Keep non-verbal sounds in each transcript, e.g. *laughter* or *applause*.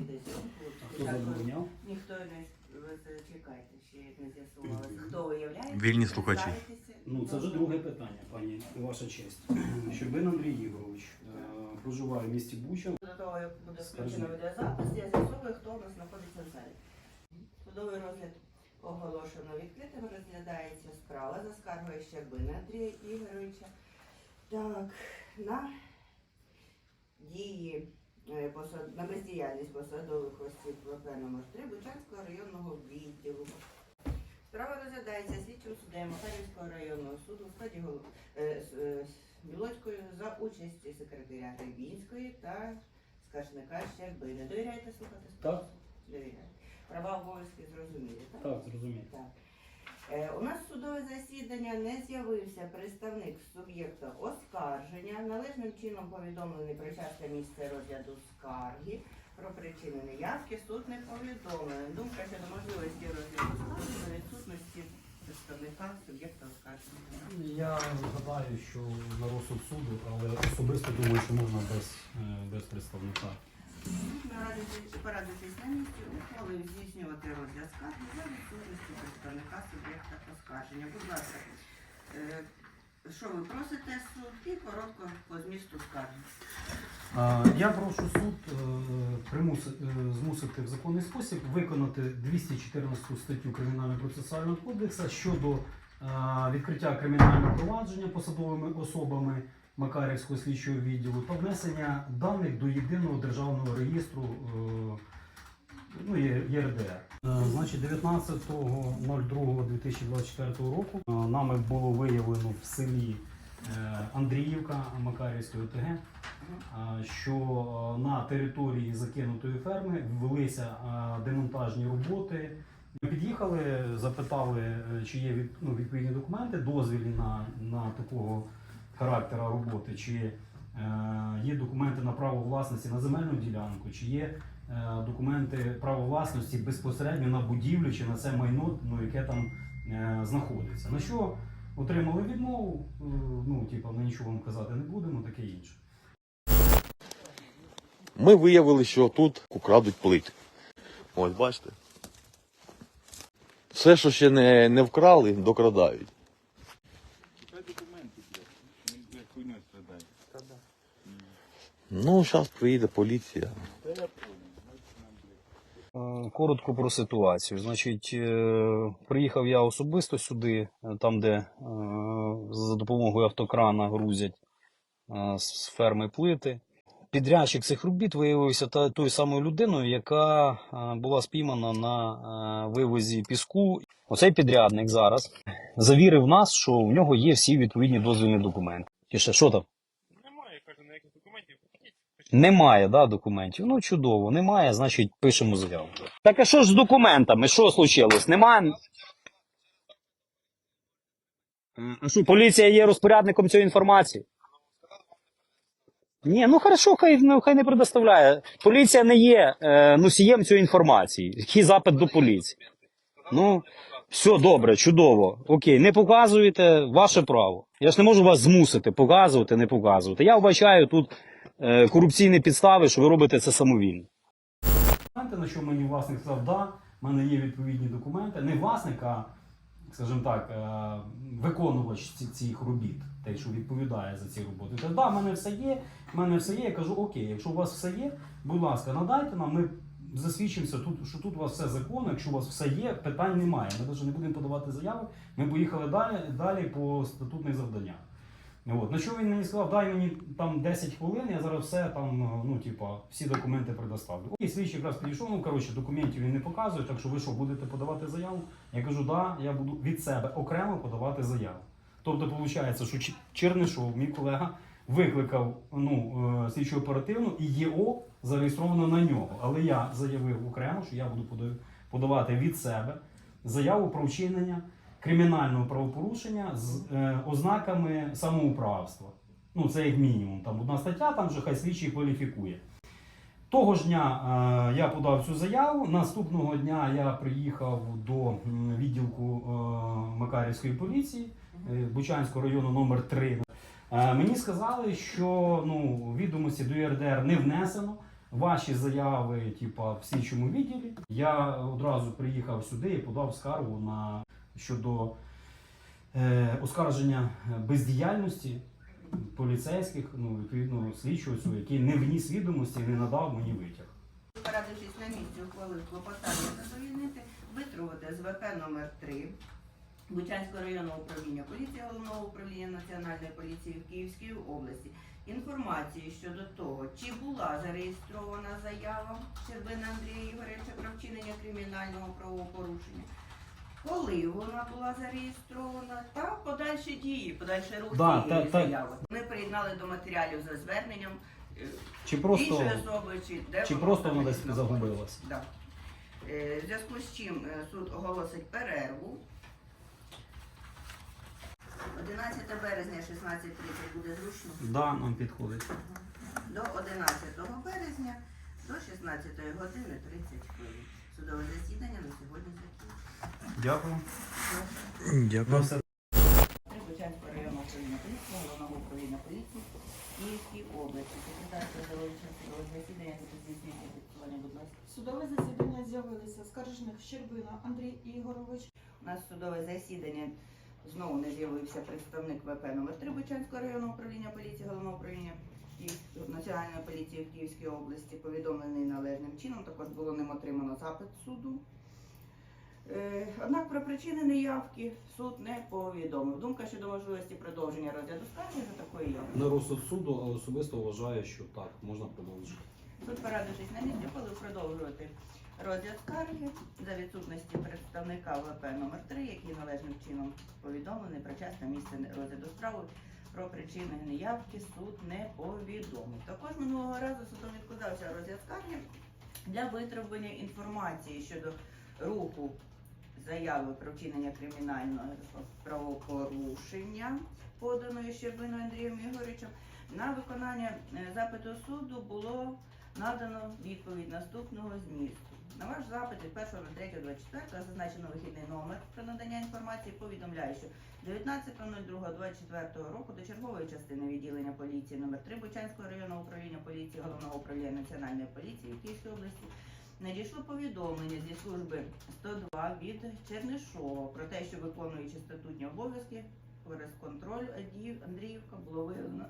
відеозйомку. Хто забороняв? Ніхто не ви зачекайте, ще не з'ясувалося. Хто ви являєтесь? Вільні слухачі. Ну, це вже друге питання, пані, ваша честь. Щербин Андрій Ігорович е, проживає в місті Буча. До того, як буде включено відеозапис, я з'ясовую, хто у нас знаходиться в залі. Судовий розгляд оголошено відкритим. Розглядається справа за скаргою Щербина Андрія Ігоровича. Так, на дії е. На бездіяльність посадових осіб ВП номер 3 Бучанського районного відділу. Справа розглядається слідчим суддею Макарівського районного суду в складі гол... е, е, за участі секретаря Гребінської та скаржника Щербини. Довіряєте слухати? Так, Довіряю. Права обов'язки зрозумілі, так? так, зрозуміло. Так. Е, у нас судове засідання не з'явився представник суб'єкта оскарження. Належним чином повідомлений про час та місце розгляду скарги. Про причини неявки суд не повідомлений. Думка щодо можливості розгляду скарги за відсутності представника суб'єкта оскарження. Я гадаю, що на розсуд суду, але особисто думаю, що можна без, е, без представника. Нарадитись- Порадитись на місці, ухвалив здійснювати розгляд скарги за відсутності представника суб'єкта оскарження. Будь ласка, е, що ви просите суд і коротко по змісту скарги. Я прошу суд е, е, змусити в законний спосіб виконати 214 статтю Кримінального процесуального кодексу щодо відкриття кримінального провадження посадовими особами Макарівського слідчого відділу та внесення даних до єдиного державного реєстру е, ну, ЄРДР. Е, Значить, 19.02.2024 року е, нами було виявлено в селі Андріївка Макарівської ОТГ, що на території закинутої ферми велися демонтажні роботи. Ми під'їхали, запитали, чи є ну, відповідні документи, дозвільні на, на такого характера роботи, чи е, є документи на право власності на земельну ділянку, чи є е, документи право власності безпосередньо на будівлю чи на це майно, ну, яке там е, знаходиться. На що отримали відмову, ну, типу, ми нічого вам казати не будемо, таке інше. Ми виявили, що тут крадуть плити. Ось бачите. Все, що ще не, не вкрали, докрадають. Хай документи, блядь. Він, блядь, хуйньою страдає. Ну, зараз приїде поліція. Е, Коротко про ситуацію. Значить, е, приїхав я особисто сюди, е, там, де за допомогою автокрана грузять з ферми плити. Підрядчик цих робіт виявився тою самою людиною, яка була спіймана на вивозі піску. Оцей підрядник зараз завірив нас, що в нього є всі відповідні дозвільні документи. І ще що там? Немає, кажу, ніяких документів. Покажіть. Немає, да, документів. Ну чудово, немає, значить пишемо заяву. Так а що ж з документами? Що случилось? Немає. А що, поліція є розпорядником цієї інформації? Ні, ну хорошо, хай, ну, хай не предоставляє. Поліція не є е, носієм цієї інформації. Який запит до поліції? Ну, все добре, чудово. Окей, не показуєте, ваше право. Я ж не можу вас змусити показувати, не показувати. Я вбачаю тут корупційні підстави, що ви робите це самовільно. На що мені власник сказав, да, в мене є відповідні документи. Не власник, а, скажімо так, е, виконувач цих робіт, той, що відповідає за ці роботи. Каже, да, в мене все є, в мене все є. Я кажу, окей, якщо у вас все є, будь ласка, надайте нам, ми засвідчимося, тут, що тут у вас все законно, якщо у вас все є, питань немає. Ми навіть не будемо подавати заяви. Ми поїхали далі, далі по статутних завданнях. От. На що він мені сказав, дай мені там 10 хвилин, я зараз все там, ну, типа, всі документи предоставлю. І слідчий якраз підійшов, ну, коротше, документів він не показує, так що ви що, будете подавати заяву? Я кажу, да, я буду від себе окремо подавати заяву. Тобто, виходить, що Чернишов, мій колега, викликав ну, е, слідчу оперативну і ЄО зареєстровано на нього. Але я заявив окремо, що я буду подавати від себе заяву про вчинення кримінального правопорушення з е, ознаками самоуправства. Ну, це як мінімум. Там одна стаття, там вже хай слідчий кваліфікує. Того ж дня е, я подав цю заяву. Наступного дня я приїхав до відділку е, Макарівської поліції е, Бучанського району номер 3 Е, мені сказали, що ну, відомості до ЄРДР не внесено, ваші заяви, типа, в слідчому відділі. Я одразу приїхав сюди і подав скаргу на щодо е, оскарження бездіяльності поліцейських, ну відповідно слідчого цього, який не вніс відомості і не надав мені витяг. Порадившись на місці, ухвалив клопотання задовільнити, витрувати з ВП номер 3 Бучанського районного управління поліції головного управління Національної поліції в Київській області інформації щодо того, чи була зареєстрована заява Щербина Андрія Ігоревича про вчинення кримінального правопорушення. Коли вона була зареєстрована, та подальші дії, подальший рух Да, цієї та- та- заяви. Ми приєднали до матеріалів за зверненням е, Чи просто, іншої особи, чи де чи воно просто вона десь знаходиться. загубилась? Да. Е, В зв'язку з чим е, суд оголосить перерву. 11 березня 16.30 буде зручно. Да, нам підходить. До 11 березня до 16 години 30 хвилин. Судове засідання на сьогодні закінчено. Дякую. Дякую. Трибучанського районного управління поліції, головного управління поліції Київській області. Секретар судового судового засідання здійснюється фіксування, будь ласка. Судове засідання з'явилися скаржник Щербина Андрій Ігорович. У нас судове засідання знову не з'явився представник ВП номер 3 Бучанського районного управління поліції, головного управління Національної поліції в Київській області, повідомлений належним чином. Також було ним отримано запит суду. Е, Однак про причини неявки суд не повідомив. Думка щодо можливості продовження розгляду скарги за такої явки. На розсуд суду, але особисто вважаю, що так, можна продовжити. Суд, порадившись на місці, ухвалив продовжувати розгляд скарги за відсутності представника ВП номер 3 який належним чином повідомлений про час та місце розгляду справи. Про причини неявки суд не повідомив. Також минулого разу судом відкладався розгляд скарги для витребування інформації щодо руху заяви про вчинення кримінального правопорушення, поданої Щербиною Андрієм Ігоровичем, На виконання е, запиту суду було надано відповідь наступного змісту. На ваш запит від 1.03.24 зазначено вихідний номер про надання інформації. Повідомляю, що 19.02.24 року до чергової частини відділення поліції номер 3 Бучанського районного управління поліції головного управління Національної поліції в області надійшло повідомлення зі служби 102 від Чернишова про те, що виконуючи статутні обов'язки Контроль Андріївка було виявлено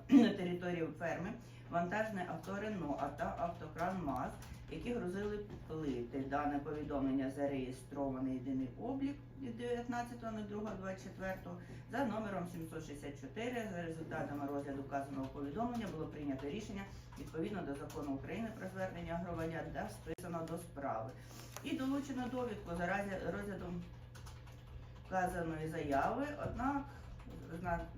території ферми вантажне авто Рено та автокран МАЗ, які грузили плити. Дане повідомлення зареєстрований єдиний облік від 19.02.24 за номером 764. За результатами розгляду вказаного повідомлення було прийнято рішення відповідно до закону України про звернення громадян та списано до справи. І долучено довідку за розглядом вказаної заяви, однак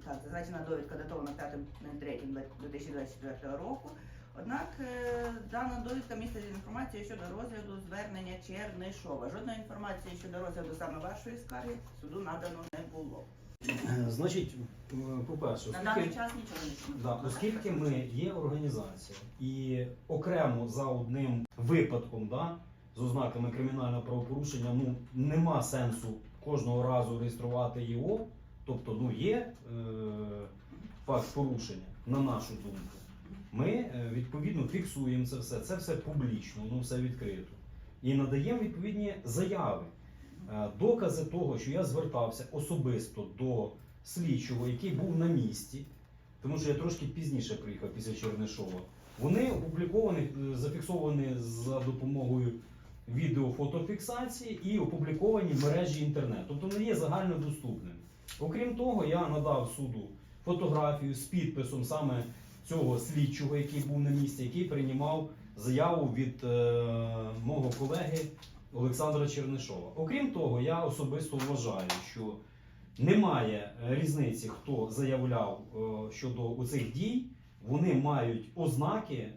так, зазначена довідка датована 5.03.2024 року. Однак е, дана довідка містить інформацію щодо розгляду звернення Чернишова. Жодної інформації щодо розгляду саме вашої скарги суду надано не було. Е, Значить, е, по-перше, На даний час нічого не. Да, оскільки ми є організація і окремо за одним випадком, да, з ознаками кримінального правопорушення, ну нема сенсу кожного разу реєструвати його. Тобто, ну є е, факт порушення, на нашу думку. Ми е, відповідно фіксуємо це все. Це все публічно, ну все відкрито. І надаємо відповідні заяви. Е, Докази того, що я звертався особисто до слідчого, який був на місці, тому що я трошки пізніше приїхав після Чернишова. Вони опубліковані, е, зафіксовані за допомогою відеофотофіксації і опубліковані в мережі інтернет, тобто не є загальнодоступним. Окрім того, я надав суду фотографію з підписом саме цього слідчого, який був на місці, який приймав заяву від е, мого колеги Олександра Чернишова. Окрім того, я особисто вважаю, що немає різниці, хто заявляв е, щодо оцих дій. Вони мають ознаки, е,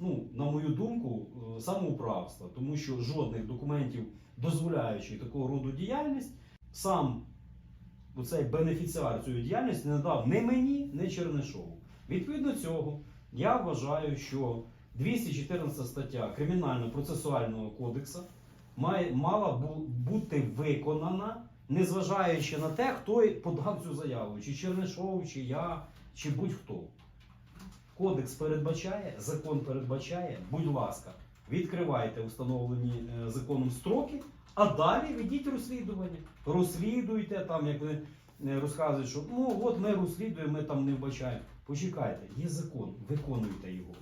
ну, на мою думку, е, самоуправства, тому що жодних документів, дозволяючих такого роду діяльність, сам оцей бенефіціар цієї діяльності не надав ні мені, ні Чернишову. Відповідно цього, я вважаю, що 214 стаття Кримінально-процесуального кодексу має, мала бу- бути виконана, незважаючи на те, хто подав цю заяву, чи Чернишов, чи я, чи будь-хто. Кодекс передбачає, закон передбачає, будь ласка, відкривайте установлені е, законом строки, а далі ведіть розслідування. Розслідуйте там, як ви е, розказуєте, що ну от ми розслідуємо, ми там не вбачаємо. Почекайте, є закон, виконуйте його.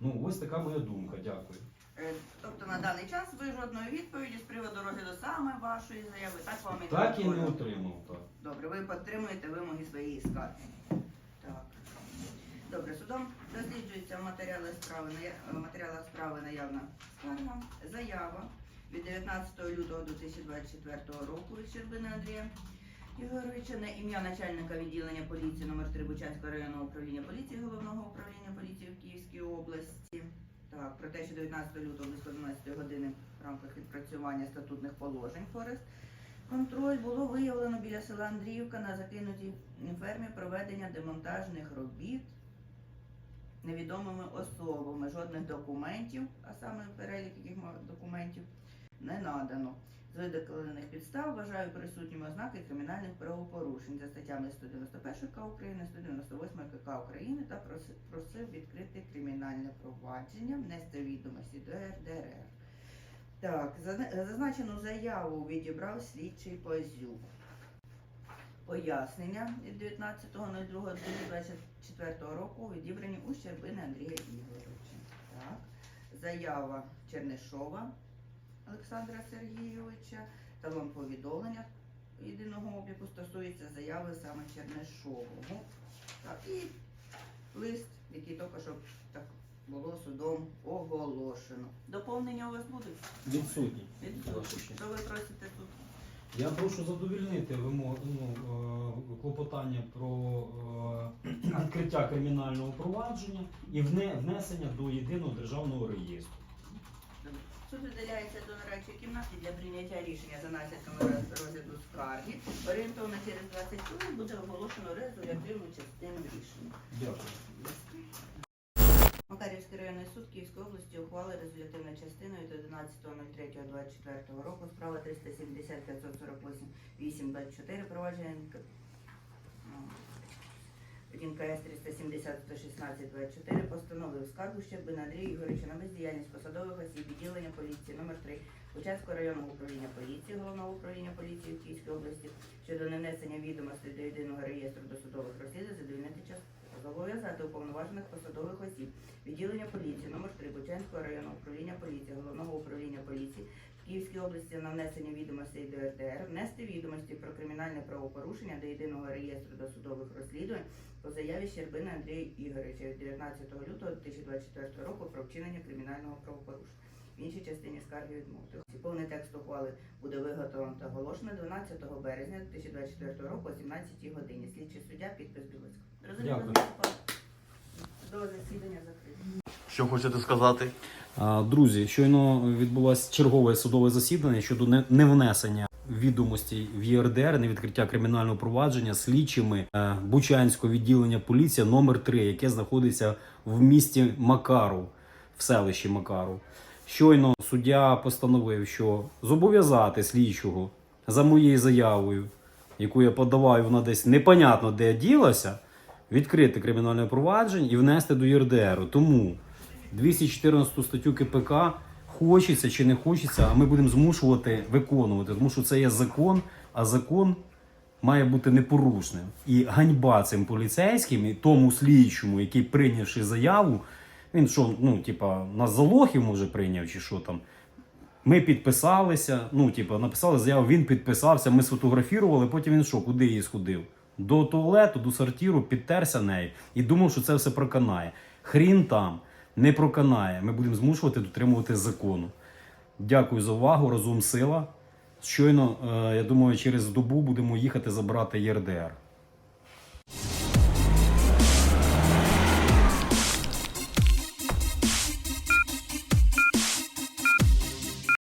Ну, ось така моя думка. Дякую. Е, Тобто на даний час ви жодної відповіді з приводу розгляду саме вашої заяви, так вам і Так і не отримав. Так. Добре, ви підтримуєте вимоги своєї скарги. Так. Добре, судом досліджується в матеріали справи, матеріалах справи наявна скарга, заява від 19 лютого 2024 року від Щербини Андрія Ігоровича на ім'я начальника відділення поліції номер 3 Бучанського районного управління поліції Головного управління поліції в Київській області. Так, про те, що 19 лютого близько 12 години в рамках відпрацювання статутних положень Форест Контроль було виявлено біля села Андріївка на закинутій фермі проведення демонтажних робіт невідомими особами. Жодних документів, а саме перелік яких документів, не надано. З видалених підстав вважаю присутніми ознаки кримінальних правопорушень за статтями 191 КК України, 198 КК України та просив відкрити кримінальне провадження, внести відомості до РДР. Так, зазначену заяву відібрав слідчий Пазюк. Пояснення від 19.02.2024 року відібрані у Щербини Андрія Ігоровича. Так. Заява Чернишова Олександра Сергійовича, талон повідомлення єдиного обліку стосується заяви саме Чернишового. Так, і лист, який тільки що так було судом оголошено. Доповнення у вас будуть? Відсутні. Відсутні. Що ви просите тут? Я прошу задовільнити вимогу ну, е, клопотання про е, *clears throat* відкриття кримінального провадження і вне- внесення до єдиного державного реєстру. Суд виділяється до нарадчої кімнати для прийняття рішення за наслідками розгляду скарги. Орієнтовно через 20 хвилин буде оголошено резолютивну частину рішення. Дякую. Макарівський районний суд Київської області ухвали резолютивною частиною від 11.03.24 року справа 370 548 824 провадження НК- ну, НКС 370 116 24 постановив скаргу Щербина Андрія Ігоровича на бездіяльність посадових осіб відділення поліції номер 3 Учаського районного управління поліції, головного управління поліції в Київській області щодо нанесення відомостей до єдиного реєстру досудових розслідувань задовільнити час зобов'язати уповноважених посадових осіб відділення поліції номер 3 Бучанського районного управління поліції, головного управління поліції в Київській області на внесення відомостей до РДР, внести відомості про кримінальне правопорушення до єдиного реєстру досудових розслідувань по заяві Щербина Андрія Ігоровича від 19 лютого 2024 року про вчинення кримінального правопорушення. В іншій частині скарги відмовити. Повний текст ухвали буде виготовлено та оголошено 12 березня 2024 року о 17 годині. Слідчий суддя, підпис Білоцька. Дякую. До засідання закрито. Що хочете сказати? Друзі, щойно відбулося чергове судове засідання щодо невнесення відомостей в ЄРДР, невідкриття кримінального провадження слідчими е, Бучанського відділення поліція номер 3 яке знаходиться в місті Макару, в селищі Макару. Щойно суддя постановив, що зобов'язати слідчого за моєю заявою, яку я подаваю, вона десь непонятно де ділася, відкрити кримінальне провадження і внести до ЄРДР. Тому 214 статтю КПК хочеться чи не хочеться, а ми будемо змушувати виконувати, тому що це є закон, а закон має бути непорушним. І ганьба цим поліцейським і тому слідчому, який прийнявши заяву, він що, ну, типа, нас за лохів може прийняв, чи що там. Ми підписалися, ну, типа, написали заяву, він підписався, ми сфотографували, потім він що, куди її сходив? До туалету, до сортіру, підтерся нею і думав, що це все проканає. Хрін там не проканає. Ми будемо змушувати дотримувати закону. Дякую за увагу. Разом сила. Щойно, е, я думаю, через добу будемо їхати забрати ЄРДР.